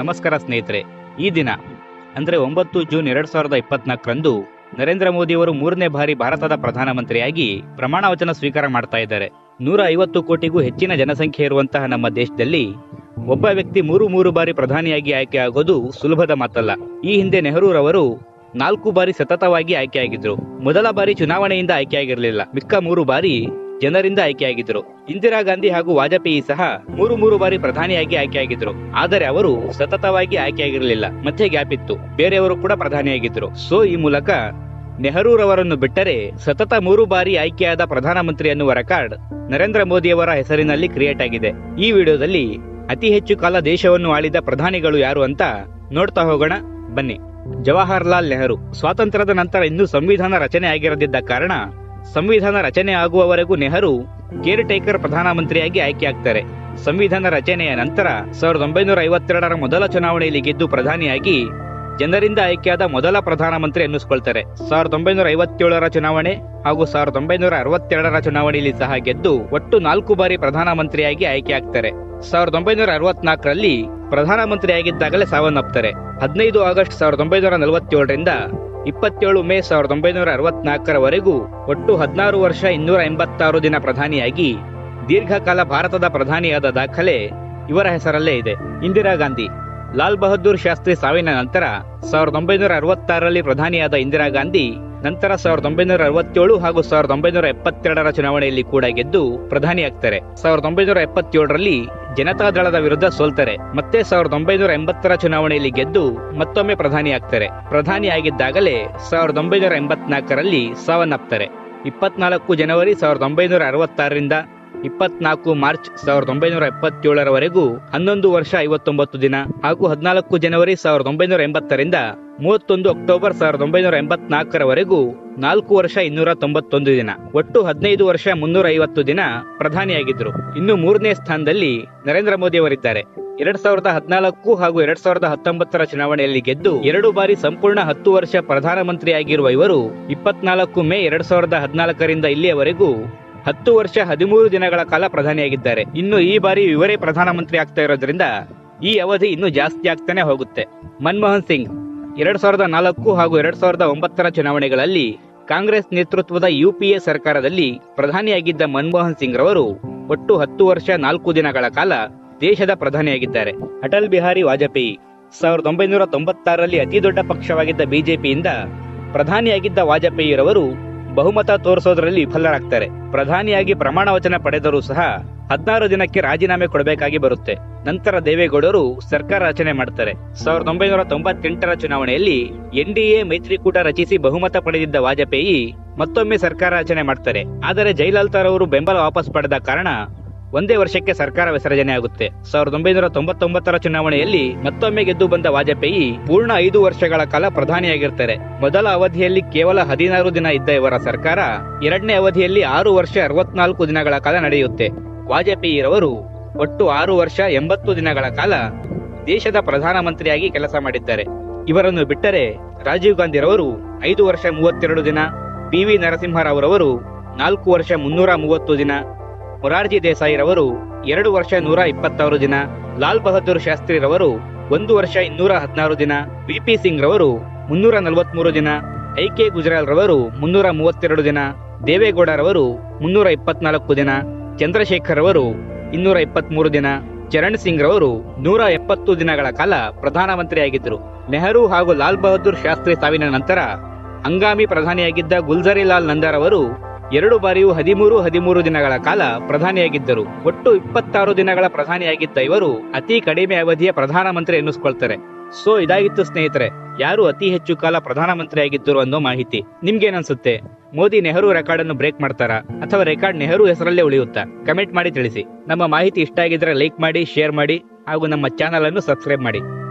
ನಮಸ್ಕಾರ ಸ್ನೇಹಿತರೆ. ಈ ದಿನ, ಅಂದ್ರೆ ಒಂಬತ್ತು ಜೂನ್ ಎರಡ್ ಸಾವಿರದ ಇಪ್ಪತ್ನಾಲ್ಕರಂದು ನರೇಂದ್ರ ಮೋದಿಯವರು ಮೂರನೇ ಬಾರಿ ಭಾರತದ ಪ್ರಧಾನಮಂತ್ರಿಯಾಗಿ ಪ್ರಮಾಣ ವಚನ ಸ್ವೀಕಾರ ಮಾಡ್ತಾ ಇದ್ದಾರೆ. ನೂರ ಐವತ್ತು ಕೋಟಿಗೂ ಹೆಚ್ಚಿನ ಜನಸಂಖ್ಯೆ ಇರುವಂತಹ ನಮ್ಮ ದೇಶದಲ್ಲಿ ಒಬ್ಬ ವ್ಯಕ್ತಿ ಮೂರು ಮೂರು ಬಾರಿ ಪ್ರಧಾನಿಯಾಗಿ ಆಯ್ಕೆ ಆಗೋದು ಸುಲಭದ ಮಾತಲ್ಲ. ಈ ಹಿಂದೆ ನೆಹರೂರವರು ನಾಲ್ಕು ಬಾರಿ ಸತತವಾಗಿ ಆಯ್ಕೆಯಾಗಿದ್ರು ಮೊದಲ ಬಾರಿ ಚುನಾವಣೆಯಿಂದ ಆಯ್ಕೆಯಾಗಿರಲಿಲ್ಲ ಮಿಕ್ಕ ಮೂರು ಬಾರಿ ಜನರಿಂದ ಆಯ್ಕೆಯಾಗಿದ್ದರು. ಇಂದಿರಾ ಗಾಂಧಿ ಹಾಗೂ ವಾಜಪೇಯಿ ಸಹ ಮೂರು ಮೂರು ಬಾರಿ ಪ್ರಧಾನಿಯಾಗಿ ಆಯ್ಕೆಯಾಗಿದ್ದರು. ಆದರೆ ಅವರು ಸತತವಾಗಿ ಆಯ್ಕೆಯಾಗಿರಲಿಲ್ಲ ಮತ್ತೆ ಗ್ಯಾಪ್ ಇತ್ತು. ಬೇರೆಯವರು ಕೂಡ ಪ್ರಧಾನಿಯಾಗಿದ್ರು ಸೊ, ಈ ಮೂಲಕ ನೆಹರೂರವರನ್ನು ಬಿಟ್ಟರೆ ಸತತ ಮೂರು ಬಾರಿ ಆಯ್ಕೆಯಾದ ಪ್ರಧಾನಮಂತ್ರಿ ಎನ್ನುವ ರೆಕಾರ್ಡ್ ನರೇಂದ್ರ ಮೋದಿಯವರ ಹೆಸರಿನಲ್ಲಿ ಕ್ರಿಯೇಟ್ ಆಗಿದೆ. ಈ ವಿಡಿಯೋದಲ್ಲಿ ಅತಿ ಹೆಚ್ಚು ಕಾಲ ದೇಶವನ್ನು ಆಳಿದ ಪ್ರಧಾನಿಗಳು ಯಾರು ಅಂತ ನೋಡ್ತಾ ಹೋಗೋಣ, ಬನ್ನಿ. ಜವಾಹರ್ಲಾಲ್ ನೆಹರು. ಸ್ವಾತಂತ್ರ್ಯದ ನಂತರ ಇನ್ನೂ ಸಂವಿಧಾನ ರಚನೆ ಆಗಿರದಿದ್ದ ಕಾರಣ ಸಂವಿಧಾನ ರಚನೆ ಆಗುವವರೆಗೂ ನೆಹರು ಕೇರ್ ಟೇಕರ್ ಪ್ರಧಾನಮಂತ್ರಿಯಾಗಿ ಆಯ್ಕೆಯಾಗ್ತಾರೆ. ಸಂವಿಧಾನ ರಚನೆಯ ನಂತರ ಸಾವಿರದ ಒಂಬೈನೂರ ಐವತ್ತೆರಡರ ಮೊದಲ ಚುನಾವಣೆಯಲ್ಲಿ ಗೆದ್ದು ಪ್ರಧಾನಿಯಾಗಿ ಜನರಿಂದ ಆಯ್ಕೆಯಾದ ಮೊದಲ ಪ್ರಧಾನಮಂತ್ರಿ ಎನ್ನಿಸಿಕೊಳ್ತಾರೆ. ಸಾವಿರದ ಒಂಬೈನೂರ ಐವತ್ತೇಳರ ಚುನಾವಣೆ ಹಾಗೂ ಸಾವಿರದ ಒಂಬೈನೂರ ಅರವತ್ತೆರಡರ ಚುನಾವಣೆಯಲ್ಲಿ ಸಹ ಗೆದ್ದು ಒಟ್ಟು ನಾಲ್ಕು ಬಾರಿ ಪ್ರಧಾನಮಂತ್ರಿಯಾಗಿ ಆಯ್ಕೆಯಾಗ್ತಾರೆ. ಸಾವಿರದ ಒಂಬೈನೂರ ಅರವತ್ನಾಲ್ಕರಲ್ಲಿ ಪ್ರಧಾನಮಂತ್ರಿಯಾಗಿದ್ದಾಗಲೇ ಸಾವನ್ನಪ್ತಾರೆ. ಹದಿನೈದು ಆಗಸ್ಟ್ ಸಾವಿರದ ಒಂಬೈನೂರ ನಲವತ್ತೇಳರಿಂದ ಇಪ್ಪತ್ತೇಳು ಮೇ ಸಾವಿರದ ಒಂಬೈನೂರ ಅರವತ್ನಾಲ್ಕರವರೆಗೂ ಒಟ್ಟು ಹದಿನಾರು ವರ್ಷ ಇನ್ನೂರ ಎಂಬತ್ತಾರು ದಿನ ಪ್ರಧಾನಿಯಾಗಿ ದೀರ್ಘಕಾಲ ಭಾರತದ ಪ್ರಧಾನಿಯಾದ ದಾಖಲೆ ಇವರ ಹೆಸರಲ್ಲೇ ಇದೆ. ಇಂದಿರಾ ಗಾಂಧಿ, ಲಾಲ್ ಬಹದ್ದೂರ್ ಶಾಸ್ತ್ರಿ ಸಾವಿನ ನಂತರ ಸಾವಿರದ ಒಂಬೈನೂರ ಅರವತ್ತಾರರಲ್ಲಿ ಪ್ರಧಾನಿಯಾದ ಇಂದಿರಾ ಗಾಂಧಿ ನಂತರ ಸಾವಿರದ ಒಂಬೈನೂರ ಅರವತ್ತೇಳು ಹಾಗೂ ಸಾವಿರದ ಒಂಬೈನೂರ ಎಪ್ಪತ್ತೆರಡರ ಚುನಾವಣೆಯಲ್ಲಿ ಕೂಡ ಗೆದ್ದು ಪ್ರಧಾನಿಯಾಗ್ತಾರೆ. ಸಾವಿರದ ಒಂಬೈನೂರ ಎಪ್ಪತ್ತೇಳರಲ್ಲಿ ಜನತಾದಳದ ವಿರುದ್ಧ ಸೋಲ್ತಾರೆ. ಮತ್ತೆ ಸಾವಿರದ ಒಂಬೈನೂರ ಎಂಬತ್ತರ ಚುನಾವಣೆಯಲ್ಲಿ ಗೆದ್ದು ಮತ್ತೊಮ್ಮೆ ಪ್ರಧಾನಿಯಾಗ್ತಾರೆ. ಪ್ರಧಾನಿಯಾಗಿದ್ದಾಗಲೇ ಸಾವಿರದ ಒಂಬೈನೂರ ಎಂಬತ್ನಾಲ್ಕರಲ್ಲಿ ಸಾವನ್ನಪ್ತಾರೆ. ಇಪ್ಪತ್ನಾಲ್ಕು ಜನವರಿ ಸಾವಿರದ ಒಂಬೈನೂರ ಅರವತ್ತಾರರಿಂದ ಇಪ್ಪತ್ನಾಲ್ಕು ಮಾರ್ಚ್ ಸಾವಿರದ ಒಂಬೈನೂರ ಎಪ್ಪತ್ತೇಳರವರೆಗೂ ಹನ್ನೊಂದು ವರ್ಷ ಐವತ್ತೊಂಬತ್ತು ದಿನ ಹಾಗೂ ಹದಿನಾಲ್ಕು ಜನವರಿ ಸಾವಿರದ ಒಂಬೈನೂರ ಎಂಬತ್ತರಿಂದ ಮೂವತ್ತೊಂದು ಅಕ್ಟೋಬರ್ ಸಾವಿರದ ಒಂಬೈನೂರ ಎಂಬತ್ನಾಲ್ಕರವರೆಗೂ ನಾಲ್ಕು ವರ್ಷ ಇನ್ನೂರ ತೊಂಬತ್ತೊಂದು ದಿನ. ಒಟ್ಟು ಹದಿನೈದು ವರ್ಷ ಮುನ್ನೂರ ಐವತ್ತು ದಿನ ಪ್ರಧಾನಿಯಾಗಿದ್ದರು. ಇನ್ನು ಮೂರನೇ ಸ್ಥಾನದಲ್ಲಿ ನರೇಂದ್ರ ಮೋದಿ ಅವರಿದ್ದಾರೆ. ಎರಡ್ ಸಾವಿರದ ಹದಿನಾಲ್ಕು ಹಾಗೂ ಎರಡ್ ಸಾವಿರದ ಹತ್ತೊಂಬತ್ತರ ಚುನಾವಣೆಯಲ್ಲಿ ಗೆದ್ದು ಎರಡು ಬಾರಿ ಸಂಪೂರ್ಣ ಹತ್ತು ವರ್ಷ ಪ್ರಧಾನಮಂತ್ರಿಯಾಗಿರುವ ಇವರು ಇಪ್ಪತ್ನಾಲ್ಕು ಮೇ ಎರಡ್ ಸಾವಿರದ ಹದಿನಾಲ್ಕರಿಂದ ಇಲ್ಲಿಯವರೆಗೂ ಹತ್ತು ವರ್ಷ ಹದಿಮೂರು ದಿನಗಳ ಕಾಲ ಪ್ರಧಾನಿಯಾಗಿದ್ದಾರೆ. ಇನ್ನು ಈ ಬಾರಿ ಇವರೇ ಪ್ರಧಾನಮಂತ್ರಿ ಆಗ್ತಾ ಇರೋದ್ರಿಂದ ಈ ಅವಧಿ ಇನ್ನೂ ಜಾಸ್ತಿ ಆಗ್ತಾನೆ ಹೋಗುತ್ತೆ. ಮನಮೋಹನ್ ಸಿಂಗ್, ಎರಡ್ ಸಾವಿರದ ನಾಲ್ಕು ಹಾಗೂ ಎರಡ್ ಸಾವಿರದ ಒಂಬತ್ತರ ಚುನಾವಣೆಗಳಲ್ಲಿ ಕಾಂಗ್ರೆಸ್ ನೇತೃತ್ವದ ಯುಪಿಎ ಸರ್ಕಾರದಲ್ಲಿ ಪ್ರಧಾನಿಯಾಗಿದ್ದ ಮನಮೋಹನ್ ಸಿಂಗ್ ರವರು ಒಟ್ಟು ಹತ್ತು ವರ್ಷ ನಾಲ್ಕು ದಿನಗಳ ಕಾಲ ದೇಶದ ಪ್ರಧಾನಿಯಾಗಿದ್ದಾರೆ. ಅಟಲ್ ಬಿಹಾರಿ ವಾಜಪೇಯಿ ಸಾವಿರದ ಒಂಬೈನೂರ ತೊಂಬತ್ತಾರರಲ್ಲಿ ಅತಿ ದೊಡ್ಡ ಪಕ್ಷವಾಗಿದ್ದ ಬಿಜೆಪಿಯಿಂದ ಪ್ರಧಾನಿಯಾಗಿದ್ದ ವಾಜಪೇಯಿರವರು ಬಹುಮತ ತೋರಿಸೋದ್ರಲ್ಲಿ ವಿಫಲರಾಗ್ತಾರೆ. ಪ್ರಧಾನಿಯಾಗಿ ಪ್ರಮಾಣ ವಚನ ಪಡೆದರೂ ಸಹ ಹದಿನಾರು ದಿನಕ್ಕೆ ರಾಜೀನಾಮೆ ಕೊಡಬೇಕಾಗಿ ಬರುತ್ತೆ. ನಂತರ ದೇವೇಗೌಡರು ಸರ್ಕಾರ ರಚನೆ ಮಾಡ್ತಾರೆ. ಸಾವಿರದ ಒಂಬೈನೂರ ತೊಂಬತ್ತೆಂಟರ ಚುನಾವಣೆಯಲ್ಲಿ ಎನ್ಡಿಎ ಮೈತ್ರಿಕೂಟ ರಚಿಸಿ ಬಹುಮತ ಪಡೆದಿದ್ದ ವಾಜಪೇಯಿ ಮತ್ತೊಮ್ಮೆ ಸರ್ಕಾರ ರಚನೆ ಮಾಡ್ತಾರೆ. ಆದರೆ ಜಯಲಲಿತಾರವರು ಬೆಂಬಲ ವಾಪಸ್ ಪಡೆದ ಕಾರಣ ಒಂದೇ ವರ್ಷಕ್ಕೆ ಸರ್ಕಾರ ವಿಸರ್ಜನೆ ಆಗುತ್ತೆ. ಸಾವಿರದ ಒಂಬೈನೂರ ತೊಂಬತ್ತೊಂಬತ್ತರ ಚುನಾವಣೆಯಲ್ಲಿ ಮತ್ತೊಮ್ಮೆ ಗೆದ್ದು ಬಂದ ವಾಜಪೇಯಿ ಪೂರ್ಣ ಐದು ವರ್ಷಗಳ ಕಾಲ ಪ್ರಧಾನಿಯಾಗಿರ್ತಾರೆ. ಮೊದಲ ಅವಧಿಯಲ್ಲಿ ಕೇವಲ ಹದಿನಾರು ದಿನ ಇದ್ದ ಇವರ ಸರ್ಕಾರ ಎರಡನೇ ಅವಧಿಯಲ್ಲಿ ಆರು ವರ್ಷ ಅರವತ್ನಾಲ್ಕು ದಿನಗಳ ಕಾಲ ನಡೆಯುತ್ತೆ. ವಾಜಪೇಯಿರವರು ಒಟ್ಟು ಆರು ವರ್ಷ ಎಂಬತ್ತು ದಿನಗಳ ಕಾಲ ದೇಶದ ಪ್ರಧಾನಮಂತ್ರಿಯಾಗಿ ಕೆಲಸ ಮಾಡಿದ್ದಾರೆ. ಇವರನ್ನು ಬಿಟ್ಟರೆ ರಾಜೀವ್ ಗಾಂಧಿರವರು ಐದು ವರ್ಷ ಮೂವತ್ತೆರಡು ದಿನ ಪಿ ವಿ ನರಸಿಂಹರಾವ್ರವರು ನಾಲ್ಕು ವರ್ಷ ಮುನ್ನೂರ ಮೂವತ್ತು ದಿನ ಮೊರಾರ್ಜಿ ದೇಸಾಯಿರವರು ಎರಡು ವರ್ಷ ನೂರ ಇಪ್ಪತ್ತಾರು ದಿನ, ಲಾಲ್ ಬಹದ್ದೂರ್ ಶಾಸ್ತ್ರಿರವರು ಒಂದು ವರ್ಷ ಇನ್ನೂರ ಹದಿನಾರು ದಿನ ಬಿಪಿ ಸಿಂಗ್ ರವರು ಮುನ್ನೂರ ನಲವತ್ಮೂರು ದಿನ ಐ ಕೆ ಗುಜರಾಲ್ ರವರು ಮುನ್ನೂರ ಮೂವತ್ತೆರಡು ದಿನ ದೇವೇಗೌಡರವರು ಮುನ್ನೂರ ಇಪ್ಪತ್ನಾಲ್ಕು ದಿನ, ಚಂದ್ರಶೇಖರ್ ಅವರು ಇನ್ನೂರ ಇಪ್ಪತ್ಮೂರು ದಿನ, ಚರಣ್ ಸಿಂಗ್ ರವರು ನೂರ ಎಪ್ಪತ್ತು ದಿನಗಳ ಕಾಲ ಪ್ರಧಾನಮಂತ್ರಿಯಾಗಿದ್ದರು. ನೆಹರು ಹಾಗೂ ಲಾಲ್ ಬಹದ್ದೂರ್ ಶಾಸ್ತ್ರಿ ಸಾವಿನ ನಂತರ ಹಂಗಾಮಿ ಪ್ರಧಾನಿಯಾಗಿದ್ದ ಗುಲ್ಜರಿಲಾಲ್ ನಂದರ್ ಅವರು ಎರಡು ಬಾರಿಯೂ ಹದಿಮೂರು ಹದಿಮೂರು ದಿನಗಳ ಕಾಲ ಪ್ರಧಾನಿಯಾಗಿದ್ದರು. ಒಟ್ಟು ಇಪ್ಪತ್ತಾರು ದಿನಗಳ ಪ್ರಧಾನಿಯಾಗಿದ್ದ ಇವರು ಅತಿ ಕಡಿಮೆ ಅವಧಿಯ ಪ್ರಧಾನಮಂತ್ರಿ ಎನ್ನಿಸ್ಕೊಳ್ತಾರೆ. ಸೊ, ಇದಾಗಿತ್ತು ಸ್ನೇಹಿತರೆ, ಯಾರು ಅತಿ ಹೆಚ್ಚು ಕಾಲ ಪ್ರಧಾನಮಂತ್ರಿಯಾಗಿದ್ದರು ಅನ್ನೋ ಮಾಹಿತಿ ನಿಮ್ಗೇನನ್ಸುತ್ತೆ? ಮೋದಿ ನೆಹರು ರೆಕಾರ್ಡ್ ಅನ್ನು ಬ್ರೇಕ್ ಮಾಡ್ತಾರಾ? ಅಥವಾ ರೆಕಾರ್ಡ್ ನೆಹರು ಹೆಸರಲ್ಲೇ ಉಳಿಯುತ್ತಾ? ಕಮೆಂಟ್ ಮಾಡಿ ತಿಳಿಸಿ. ನಮ್ಮ ಮಾಹಿತಿ ಇಷ್ಟ ಆಗಿದ್ರೆ ಲೈಕ್ ಮಾಡಿ ಶೇರ್ ಮಾಡಿ, ಹಾಗೂ ನಮ್ಮ ಚಾನಲ್ ಅನ್ನು ಸಬ್ಸ್ಕ್ರೈಬ್ ಮಾಡಿ.